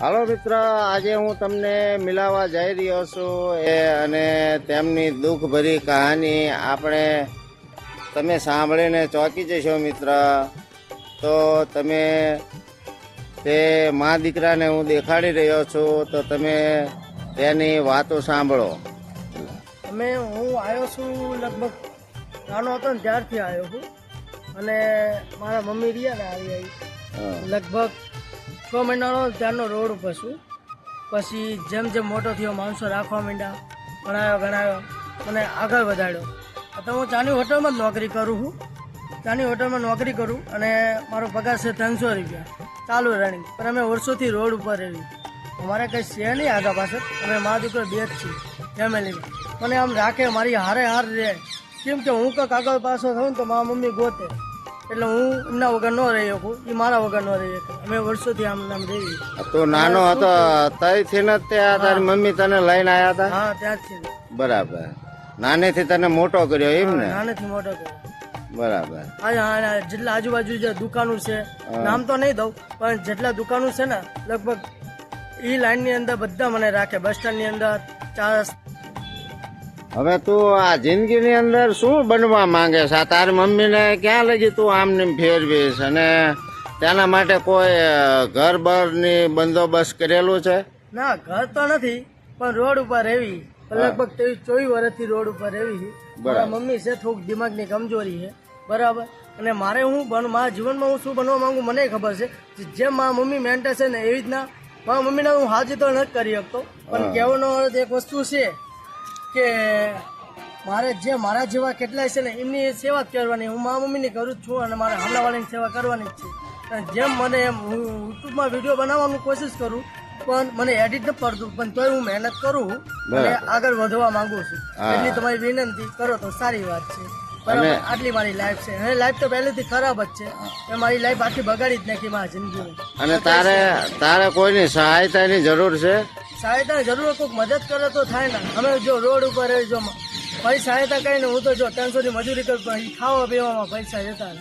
હાલો મિત્ર આજે હું તમને મિલાવા જઈ રહ્યો છું એ અને તેમની દુઃખભરી કહાની આપણે તમે સાંભળીને ચોંકી જશો મિત્ર. તો તમે તે મા દીકરાને હું દેખાડી રહ્યો છું તો તમે તેની વાતો સાંભળો. અમે હું આવ્યો છું લગભગ નાનો હતો ને ત્યારથી આવ્યો છું. અને મારા મમ્મી રહ્યા ને આવી. આવી લગભગ છ મહિનાનો ત્યારનો રોડ ઉપર પછી જેમ જેમ મોટો થયો, માણસો રાખવા માંડ્યા, ભણાયો, ગણાયો, મને આગળ વધાર્યો. તો હું ચાની હોટલમાં જ નોકરી કરું છું. ચાની હોટલમાં નોકરી કરું અને મારો પગાર છે ત્રણસો રૂપિયા. ચાલુ રનિંગ. પણ અમે વર્ષોથી રોડ ઉપર રહી અમારે કંઈ છે નહીં આગા પાછળ અમે મા દીકરો બે જ છીએ, ફેમિલીમાં. મને આમ રાખે, મારી હારે હાર રહે. કેમ કે હું કંઈક આગળ પાછો થઉં તો મારા મમ્મી ગોતે. એટલે હું એમના વગર ન રહી શકું. એ મારા વગર ન રહી શકું. અમે વર્ષોથી આમ નામ રહી તું નાનો હતો ત્યાંથી ને ત્યાં તારી મમ્મી તને લઈને આવ્યા હતા હા ત્યાંથી બરાબર. નાનેથી તને મોટો કર્યો એમ ને? નાનેથી મોટો કર્યો. બરાબર. હા હા જેટલા આજુબાજુ જે દુકાનો છે નામ તો નહીં દઉં પણ જેટલા દુકાનો છે ને લગભગ એ લાઈનની અંદર બધા મને રાખે. બસ સ્ટેન્ડની અંદર ચાર હવે તું આ જિંદગીની અંદર શું બનવા માંગે છે? તારી મમ્મીને ક્યાં લગી તું આમ ને ફેરવીશ? અને તેના માટે કોઈ ઘર બરની બંદોબસ્ત કરેલું છે? ના ઘર તો નથી પણ રોડ ઉપર રહેવી. લગભગ ત્રેવીસ ચોવીસ વર્ષથી રોડ ઉપર રહેવી. મારા મમ્મી છે થોડુંક દિમાગની કમજોરી છે. બરાબર? અને મારે હું બન મારા જીવનમાં હું શું બનવા માંગુ મને ખબર છે જેમ મારા મમ્મી મેન્ટર છે ને એવી રીતના મારા મમ્મીને હું હાજી તો નથી કરી શકતો. પણ કહેવાનો અર્થ એક વસ્તુ છે કે મારે જે મારા જેવા કેટલાય છે ને એમની સેવા જ કરવાની. હું મારા મમ્મીની કરું જ છું અને મારા હમણાવાળાની સેવા કરવાની જ છે. અને જેમ મને એમ હું યુટ્યુબમાં વીડિયો બનાવવાની કોશિશ કરું પણ મને એડિટ ન પડતું પણ તોય હું મહેનત કરું અને આગળ વધવા માંગુ છું. એટલી તમારી વિનંતી કરો તો સારી વાત છે. આટલી મારી લાઈફ છે. અને લાઈફ તો પહેલેથી ખરાબ જ છે. એ મારી લાઈફ આખી બગાડી જ નાખી મારા જિંદગીની અને તારે તારે કોઈની સહાયતાની જરૂર છે? સહાયતા જરૂર કોઈક મદદ કરે તો થાય ને. અમે જો રોડ ઉપર જો ભાઈ સહાયતા કઈ ને હું તો જો ત્રણસો ની મજૂરી કરું પણ ખાવા પીવામાં પૈસા જતા.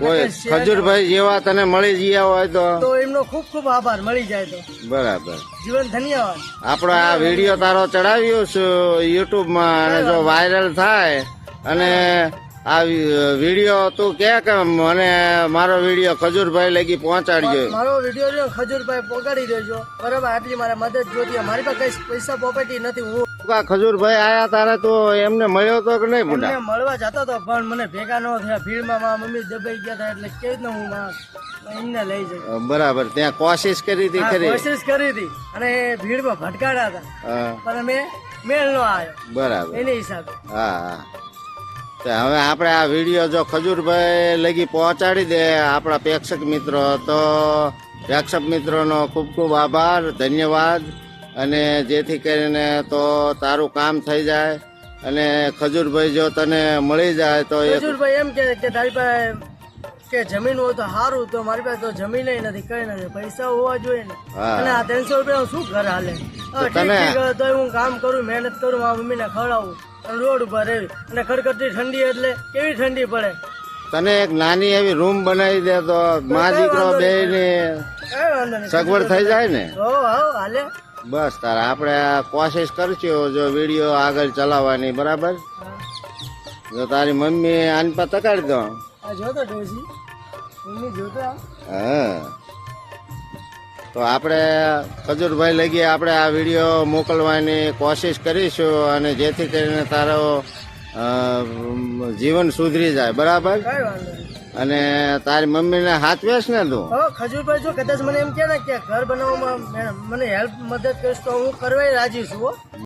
કોઈ ખજૂરભાઈ જેવા તને મળી ગયા હોય તો? તો એમનો ખૂબ ખૂબ આભાર મળી જાય તો. બરાબર. જીવન ધન્યવાદ. આપણો આ વીડિયો તારો ચડાવ્યો છે યુટ્યુબમાં અને જો વાયરલ થાય અને આ વીડિયો તું કે કે મને મારો વીડિયો ખજૂરભાઈ લગી પહોંચાડજો. મારો વીડિયો જો ખજૂરભાઈ પહોંચાડી દેજો. બરાબર આટલી મારે મદદ જોતી મારી પાસે કઈ પૈસા પોપેટી નથી હું ખજૂરભાઈ આયા તારે તો એમને મળ્યો તો કે નહીં બુડા મળવા જતો હતો પણ મને ભેગા ન થયા. ભીડમાં મારા મમ્મી દબાઈ ગયા હતા એટલે કેવી રીતે હું એમને લઈ જઈ બરાબર ત્યાં કોશિશ કરી હતી ખરી? કોશિશ કરી હતી. અને ભીડમાં ભટકાડા હતા. પણ મેં મેળ નો આવ્યો બરાબર. એની હિસાબે. હા હા. તો હવે આપણે આ વીડિયો જો ખજૂરભાઈ લગી પહોંચાડી દે આપણા પ્રેક્ષક મિત્રો, તો પ્રેક્ષક મિત્રોનો ખૂબ ખૂબ આભાર, ધન્યવાદ. અને જેથી કરીને તો તારું કામ થઈ જાય અને ખજૂરભાઈ જો તને મળી જાય તો ખજૂરભાઈ એમ કે તારી પાસે કે જમીન હોય તો સારું તો મારી પાસે તો જમીન નથી કઈ નથી પૈસા હોવા જોઈએ ને. અને આ ત્રણસો રૂપિયા શું ઘર હાલે? તો હું કામ કરું મહેનત કરું મારા મમ્મીને ખવડાવું અને રોડ ઉપર રહેવી અને ખડખડતી ઠંડી એટલે કેવી ઠંડી પડે? તને એક નાની એવી રૂમ બનાવી દે તો મા દીકરો બે સગવડ થઈ જાય ને? હાલે. બસ તારે આપણે કોશિશ કરશું જો વીડિયો આગળ ચલાવવાની બરાબર? જો તારી મમ્મી આની પર તકાડી દો આ ડોસી જોતો હા. તો આપણે ખજૂરભાઈ લગી આપણે આ વીડિયો મોકલવાની કોશિશ કરીશું અને જેથી કરીને તારો જીવન સુધરી જાય. બરાબર? અને તારી મમ્મીને હાચવેશ ને તું? ખજૂરભાઈ જો કદાચ મને એમ કે ને કે ઘર બનાવવામાં મને હેલ્પ મદદ કરીશ તો હું કરવા રાજી છું